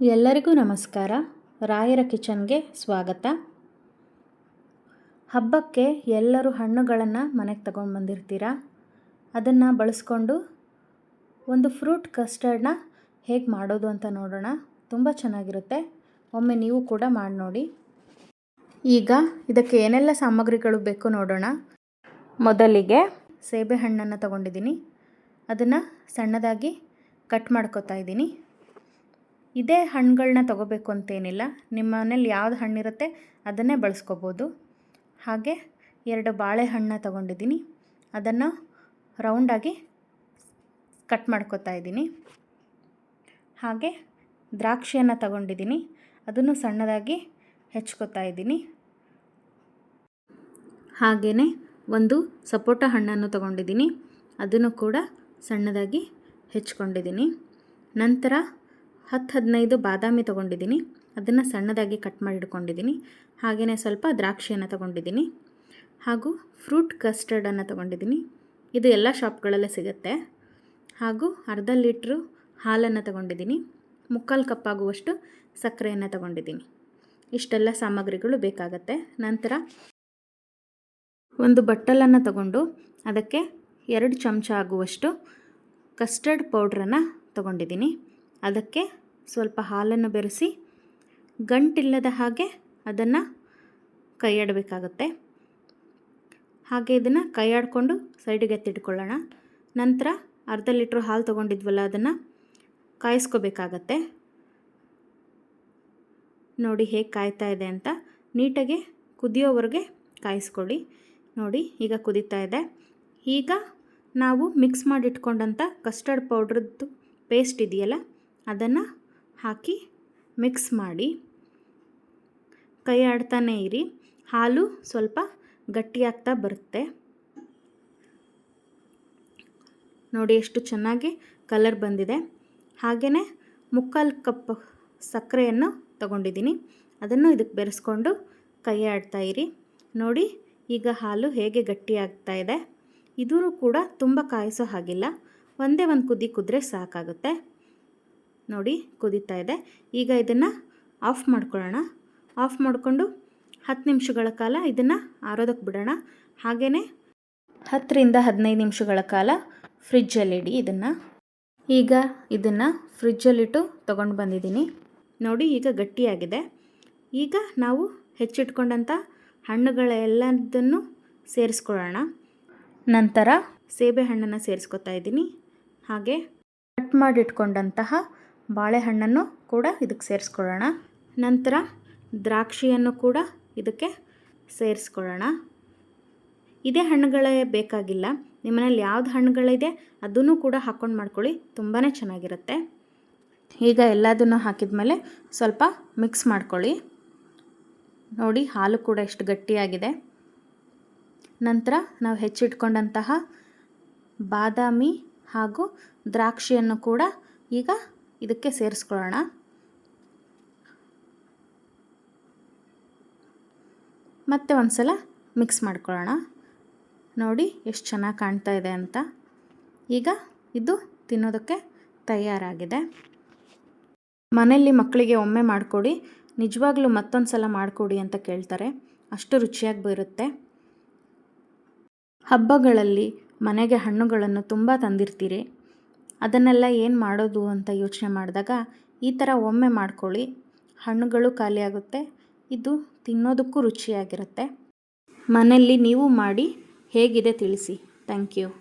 ಎಲ್ಲರಿಗೂ ನಮಸ್ಕಾರ. ರಾಯರ ಕಿಚನ್ಗೆ ಸ್ವಾಗತ. ಹಬ್ಬಕ್ಕೆ ಎಲ್ಲರೂ ಹಣ್ಣುಗಳನ್ನು ಮನೆಗೆ ತಗೊಂಡು ಬಂದಿರ್ತೀರ? ಅದನ್ನು ಬಳಸ್ಕೊಂಡು ಒಂದು ಫ್ರೂಟ್ ಕಸ್ಟರ್ಡನ್ನ ಹೇಗೆ ಮಾಡೋದು ಅಂತ ನೋಡೋಣ. ತುಂಬ ಚೆನ್ನಾಗಿರುತ್ತೆ. ಒಮ್ಮೆ ನೀವು ಕೂಡ ಮಾಡಿ ನೋಡಿ. ಈಗ ಇದಕ್ಕೆ ಏನೆಲ್ಲ ಸಾಮಗ್ರಿಗಳು ಬೇಕು ನೋಡೋಣ. ಮೊದಲಿಗೆ ಸೇಬೆ ಹಣ್ಣನ್ನು ತಗೊಂಡಿದ್ದೀನಿ. ಅದನ್ನು ಸಣ್ಣದಾಗಿ ಕಟ್ ಮಾಡ್ಕೋತಾ ಇದ್ದೀನಿ. ಇದೇ ಹಣ್ಣುಗಳನ್ನ ತೊಗೋಬೇಕು ಅಂತೇನಿಲ್ಲ. ನಿಮ್ಮ ಮನೇಲಿ ಯಾವ್ದು ಹಣ್ಣಿರುತ್ತೆ ಅದನ್ನೇ ಬಳಸ್ಕೋಬೋದು. ಹಾಗೆ ಎರಡು ಬಾಳೆಹಣ್ಣನ್ನ ತಗೊಂಡಿದ್ದೀನಿ. ಅದನ್ನು ರೌಂಡಾಗಿ ಕಟ್ ಮಾಡ್ಕೋತಾ ಇದ್ದೀನಿ. ಹಾಗೆ ದ್ರಾಕ್ಷಿಯನ್ನು ತಗೊಂಡಿದ್ದೀನಿ. ಅದನ್ನು ಸಣ್ಣದಾಗಿ ಹೆಚ್ಕೋತಾ ಇದ್ದೀನಿ. ಹಾಗೇ ಒಂದು ಸಪೋಟ ಹಣ್ಣನ್ನು ತಗೊಂಡಿದ್ದೀನಿ. ಅದನ್ನು ಕೂಡ ಸಣ್ಣದಾಗಿ ಹೆಚ್ಕೊಂಡಿದ್ದೀನಿ. ನಂತರ ಹತ್ತು ಹದಿನೈದು ಬಾದಾಮಿ ತೊಗೊಂಡಿದ್ದೀನಿ. ಅದನ್ನು ಸಣ್ಣದಾಗಿ ಕಟ್ ಮಾಡಿ ಇಟ್ಕೊಂಡಿದ್ದೀನಿ ಹಾಗೆಯೇ ಸ್ವಲ್ಪ ದ್ರಾಕ್ಷಿಯನ್ನು ತೊಗೊಂಡಿದ್ದೀನಿ. ಹಾಗೂ ಫ್ರೂಟ್ ಕಸ್ಟರ್ಡನ್ನು ತೊಗೊಂಡಿದ್ದೀನಿ. ಇದು ಎಲ್ಲ ಶಾಪ್ಗಳಲ್ಲೇ ಸಿಗುತ್ತೆ. ಹಾಗೂ ಅರ್ಧ ಲೀಟ್ರು ಹಾಲನ್ನು ತಗೊಂಡಿದ್ದೀನಿ. ಮುಕ್ಕಾಲು ಕಪ್ಪಾಗುವಷ್ಟು ಸಕ್ಕರೆಯನ್ನು ತಗೊಂಡಿದ್ದೀನಿ. ಇಷ್ಟೆಲ್ಲ ಸಾಮಗ್ರಿಗಳು ಬೇಕಾಗತ್ತೆ. ನಂತರ ಒಂದು ಬಟ್ಟಲನ್ನು ತಗೊಂಡು ಅದಕ್ಕೆ ಎರಡು ಚಮಚ ಆಗುವಷ್ಟು ಕಸ್ಟರ್ಡ್ ಪೌಡ್ರನ್ನು ತಗೊಂಡಿದ್ದೀನಿ. ಅದಕ್ಕೆ ಸ್ವಲ್ಪ ಹಾಲನ್ನು ಬೆರೆಸಿ ಗಂಟಿಲ್ಲದ ಹಾಗೆ ಅದನ್ನು ಕೈಯಾಡಬೇಕಾಗತ್ತೆ. ಹಾಗೆ ಇದನ್ನು ಕೈಯಾಡಿಕೊಂಡು ಸೈಡಿಗೆ ಎತ್ತಿಟ್ಕೊಳ್ಳೋಣ. ನಂತರ ಅರ್ಧ ಲೀಟ್ರ್ ಹಾಲು ತೊಗೊಂಡಿದ್ವಲ್ಲ ಅದನ್ನು ಕಾಯಿಸ್ಕೋಬೇಕಾಗತ್ತೆ. ನೋಡಿ ಹೇಗೆ ಕಾಯ್ತಾ ಇದೆ ಅಂತ ನೀಟಾಗಿ ಕುದಿಯೋವರೆಗೆ ಕಾಯಿಸ್ಕೊಳ್ಳಿ. ನೋಡಿ ಈಗ ಕುದೀತಾ ಇದೆ. ಈಗ ನಾವು ಮಿಕ್ಸ್ ಮಾಡಿಟ್ಕೊಂಡಂಥ ಕಸ್ಟರ್ಡ್ ಪೌಡ್ರದ್ದು ಪೇಸ್ಟ್ ಇದೆಯಲ್ಲ ಅದನ್ನು ಹಾಕಿ ಮಿಕ್ಸ್ ಮಾಡಿ ಕೈ ಆಡ್ತಾನೇ ಇರಿ. ಹಾಲು ಸ್ವಲ್ಪ ಗಟ್ಟಿಯಾಗ್ತಾ ಬರುತ್ತೆ. ನೋಡಿ ಎಷ್ಟು ಚೆನ್ನಾಗಿ ಕಲರ್ ಬಂದಿದೆ. ಹಾಗೆಯೇ ಮುಕ್ಕಾಲು ಕಪ್ ಸಕ್ಕರೆಯನ್ನು ತಗೊಂಡಿದ್ದೀನಿ. ಅದನ್ನು ಇದಕ್ಕೆ ಬೆರೆಸ್ಕೊಂಡು ಕೈ ಆಡ್ತಾ ಇರಿ. ನೋಡಿ ಈಗ ಹಾಲು ಹೇಗೆ ಗಟ್ಟಿಯಾಗ್ತಾ ಇದೆ. ಇದೂ ಕೂಡ ತುಂಬ ಕಾಯಿಸೋ ಹಾಗಿಲ್ಲ. ಒಂದೇ ಒಂದು ಕುದಿ ಕುದ್ರೆ ಸಾಕಾಗುತ್ತೆ. ನೋಡಿ ಕುದೀತಾ ಇದೆ. ಈಗ ಇದನ್ನು ಆಫ್ ಮಾಡ್ಕೊಳ್ಳೋಣ. ಆಫ್ ಮಾಡಿಕೊಂಡು ಹತ್ತು ನಿಮಿಷಗಳ ಕಾಲ ಇದನ್ನು ಆರೋದಕ್ಕೆ ಬಿಡೋಣ. ಹಾಗೆಯೇ ಹತ್ತರಿಂದ ಹದಿನೈದು ನಿಮಿಷಗಳ ಕಾಲ ಫ್ರಿಜ್ಜಲ್ಲಿಡಿ ಇದನ್ನು. ಈಗ ಇದನ್ನು ಫ್ರಿಜ್ಜಲ್ಲಿಟ್ಟು ತೊಗೊಂಡು ಬಂದಿದ್ದೀನಿ. ನೋಡಿ ಈಗ ಗಟ್ಟಿಯಾಗಿದೆ. ಈಗ ನಾವು ಹೆಚ್ಚಿಟ್ಕೊಂಡಂಥ ಹಣ್ಣುಗಳೆಲ್ಲದನ್ನು ಸೇರಿಸ್ಕೊಳ್ಳೋಣ. ನಂತರ ಸೇಬೆ ಹಣ್ಣನ್ನು ಸೇರಿಸ್ಕೊತಾ ಇದ್ದೀನಿ. ಹಾಗೆ ಕಟ್ ಮಾಡಿಟ್ಕೊಂಡಂತಹ ಬಾಳೆಹಣ್ಣನ್ನು ಕೂಡ ಇದಕ್ಕೆ ಸೇರಿಸ್ಕೊಳ್ಳೋಣ. ನಂತರ ದ್ರಾಕ್ಷಿಯನ್ನು ಕೂಡ ಇದಕ್ಕೆ ಸೇರಿಸ್ಕೊಳ್ಳೋಣ. ಇದೇ ಹಣ್ಣುಗಳೇ ಬೇಕಾಗಿಲ್ಲ. ನಿಮ್ಮನೇಲಿ ಯಾವ್ದು ಹಣ್ಣುಗಳಿದೆ ಅದನ್ನು ಕೂಡ ಹಾಕ್ಕೊಂಡು ಮಾಡ್ಕೊಳ್ಳಿ. ತುಂಬಾ ಚೆನ್ನಾಗಿರುತ್ತೆ. ಈಗ ಎಲ್ಲದನ್ನು ಹಾಕಿದ ಮೇಲೆ ಸ್ವಲ್ಪ ಮಿಕ್ಸ್ ಮಾಡ್ಕೊಳ್ಳಿ. ನೋಡಿ, ಹಾಲು ಕೂಡ ಎಷ್ಟು ಗಟ್ಟಿಯಾಗಿದೆ. ನಂತರ ನಾವು ಹೆಚ್ಚಿಟ್ಕೊಂಡಂತಹ ಬಾದಾಮಿ ಹಾಗೂ ದ್ರಾಕ್ಷಿಯನ್ನು ಕೂಡ ಈಗ ಇದಕ್ಕೆ ಸೇರಿಸ್ಕೊಳ್ಳೋಣ. ಮತ್ತೆ ಒಂದು ಸಲ ಮಿಕ್ಸ್ ಮಾಡ್ಕೊಳ್ಳೋಣ. ನೋಡಿ ಎಷ್ಟು ಚೆನ್ನಾಗಿ ಕಾಣ್ತಾ ಇದೆ ಅಂತ. ಈಗ ಇದು ತಿನ್ನೋದಕ್ಕೆ ತಯಾರಾಗಿದೆ. ಮನೆಯಲ್ಲಿ ಮಕ್ಕಳಿಗೆ ಒಮ್ಮೆ ಮಾಡಿಕೊಡಿ. ನಿಜವಾಗ್ಲೂ ಮತ್ತೊಂದು ಸಲ ಮಾಡಿಕೊಡಿ ಅಂತ ಕೇಳ್ತಾರೆ. ಅಷ್ಟು ರುಚಿಯಾಗಿ ಬರುತ್ತೆ. ಹಬ್ಬಗಳಲ್ಲಿ ಮನೆಗೆ ಹಣ್ಣುಗಳನ್ನು ತುಂಬ ತಂದಿರ್ತೀರಿ. ಅದನ್ನೆಲ್ಲ ಏನು ಮಾಡೋದು ಅಂತ ಯೋಚನೆ ಮಾಡಿದಾಗ ಈ ಥರ ಒಮ್ಮೆ ಮಾಡ್ಕೊಳ್ಳಿ. ಹಣ್ಣುಗಳು ಖಾಲಿಯಾಗುತ್ತೆ ಇದು ತಿನ್ನೋದಕ್ಕೂ ರುಚಿಯಾಗಿರುತ್ತೆ. ಮನೆಯಲ್ಲಿ ನೀವು ಮಾಡಿ ಹೇಗಿದೆ ತಿಳಿಸಿ. Thank you.